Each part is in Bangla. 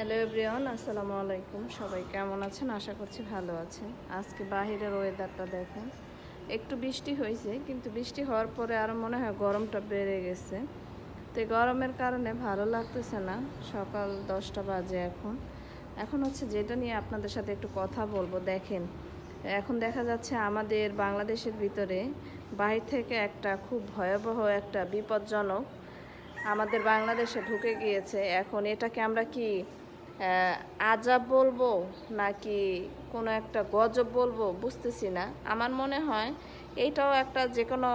হ্যালো এভরিওয়ান আসসালামু আলাইকুম সবাই কেমন আছেন? আশা করছি ভালো আছেন। আজকে বাহিরের ওয়েদারটা দেখেন। একটু বৃষ্টি হয়েছে, কিন্তু বৃষ্টি হওয়ার পরে আরও মনে হয় গরমটা বেড়ে গেছে। তো গরমের কারণে ভালো লাগতেছে না। সকাল দশটা বাজে এখন। এখন হচ্ছে যেটা নিয়ে আপনাদের সাথে একটু কথা বলব, দেখেন। এখন দেখা যাচ্ছে আমাদের বাংলাদেশের ভিতরে বাহির থেকে একটা খুব ভয়াবহ একটা বিপজ্জনক আমাদের বাংলাদেশে ঢুকে গিয়েছে। এখন এটাকে আমরা কি আজাব বলব নাকি কোনো একটা গজব বলব বুঝতেছি না। আমার মনে হয় এইটাও একটা যে কোনো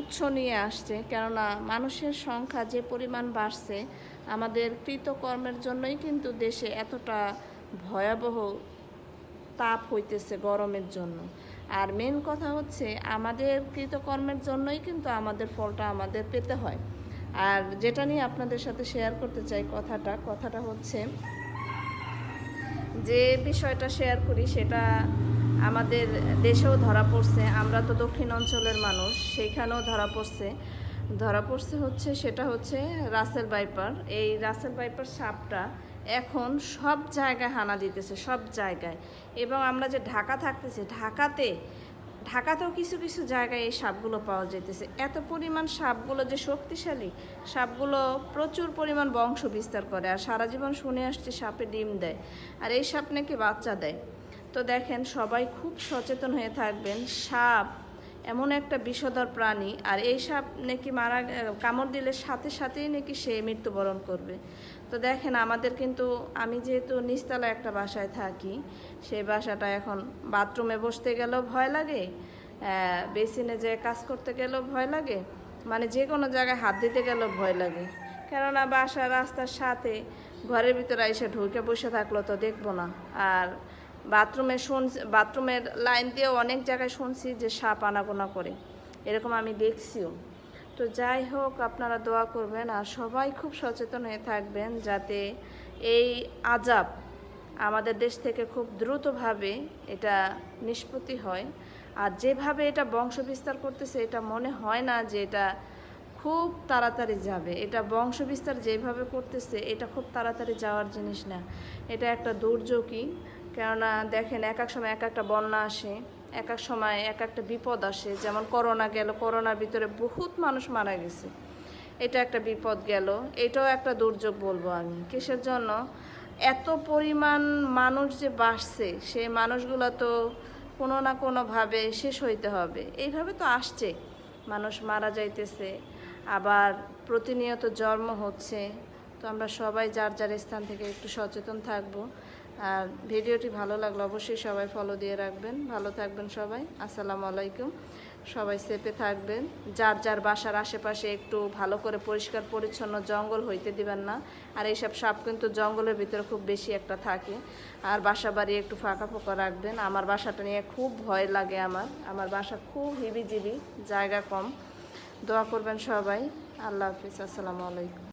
উৎস নিয়ে আসছে। কেননা মানুষের সংখ্যা যে পরিমাণ বাড়ছে, আমাদের কৃতকর্মের জন্যই কিন্তু দেশে এতটা ভয়াবহ তাপ হইতেছে গরমের জন্য। আর মেন কথা হচ্ছে আমাদের কৃতকর্মের জন্যই কিন্তু আমাদের ফলটা আমাদের পেতে হয়। আর যেটা নিয়ে আপনাদের সাথে শেয়ার করতে চাই কথাটা কথাটা হচ্ছে যে বিষয়টা শেয়ার করি সেটা আমাদের দেশেও ধরা পড়ছে। আমরা তো দক্ষিণ অঞ্চলের মানুষ, সেইখানেও ধরা পড়ছে। ধরা পড়ছে হচ্ছে, সেটা হচ্ছে রাসেল বাইপার এই রাসেল বাইপার সাপটা এখন সব জায়গায় হানা দিতেছে, সব জায়গায়। এবং আমরা যে ঢাকা থাকতেছি, ঢাকাতে ঢাকাতেও কিছু কিছু জায়গায় এই সাপগুলো পাওয়া যেতেছে এত পরিমাণ সাপগুলো যে শক্তিশালী, সাপগুলো প্রচুর পরিমাণ বংশ বিস্তার করে আর সারা জীবন শুনে আসছে সাপে ডিম দেয় আর এই সাপ নাকি বাচ্চা দেয়। তো দেখেন সবাই খুব সচেতন হয়ে থাকবেন, সাপ এমন একটা বিষধর প্রাণী, আর এই সাপ নাকি মারা, কামড় দিলে সাথে সাথেই নাকি সে মৃত্যুবরণ করবে। তো দেখেন, আমাদের কিন্তু, আমি যেহেতু নিচতলা একটা বাসায় থাকি, সেই বাসাটা এখন বাথরুমে বসতে গেলেও ভয় লাগে বেসিনে যে কাজ করতে গেলেও ভয় লাগে মানে যে কোনো জায়গায় হাত দিতে গেলেও ভয় লাগে। কেননা বাসা রাস্তার সাথে ঘরের ভিতরে এসে ঢুকে বসে থাকল তো দেখব না, আর বাথরুমে শুন বাথরুমের লাইন দিয়েও অনেক জায়গায় শুনছি যে সাপ আনাগোনা করে। এরকম আমি দেখছিও। তো যাই হোক, আপনারা দোয়া করবেন আর সবাই খুব সচেতন হয়ে থাকবেন যাতে এই আজাব আমাদের দেশ থেকে খুব দ্রুতভাবে এটা নিষ্পত্তি হয়। আর যেভাবে এটা বংশ বিস্তার করতেছে, এটা মনে হয় না যে এটা খুব তাড়াতাড়ি যাবে। এটা বংশ বিস্তার যেভাবে করতেছে, এটা খুব তাড়াতাড়ি যাওয়ার জিনিস না। এটা একটা দুর্যোগই। কেননা দেখেন এক এক সময় এক একটা বন্যা আসে, এক এক সময় এক একটা বিপদ আসে। যেমন করোনা গেল, করোনার ভিতরে বহুত মানুষ মারা গেছে। এটা একটা বিপদ গেল, এটাও একটা দুর্যোগ বলব আমি। কিসের জন্য? এত পরিমাণ মানুষ যে বাড়ছে সেই মানুষগুলো তো কোনো না কোনোভাবে শেষ হইতে হবে। এইভাবে তো আসছে, মানুষ মারা যাইতেছে, আবার প্রতিনিয়ত জন্ম হচ্ছে। তো আমরা সবাই যার যার স্থান থেকে একটু সচেতন থাকব। আর ভিডিওটি ভালো লাগলে অবশ্যই সবাই ফলো দিয়ে রাখবেন। ভালো থাকবেন সবাই। আসসালামু আলাইকুম। সবাই সেফে থাকবেন। যার যার বাসার আশেপাশে একটু ভালো করে পরিষ্কার পরিচ্ছন্ন জঙ্গল হইতে দিবেন না। আর এইসব সাপ কিন্তু জঙ্গলের ভিতরে খুব বেশি একটা থাকে। আর বাসা বাড়ি একটু ফাঁকা ফোঁকা রাখবেন। আমার বাসাটা নিয়ে খুব ভয় লাগে আমার। আমার বাসা খুব হিবিজিবি জায়গা কম। দোয়া করবেন সবাই। আল্লাহ হাফিজ। আসসালামু আলাইকুম।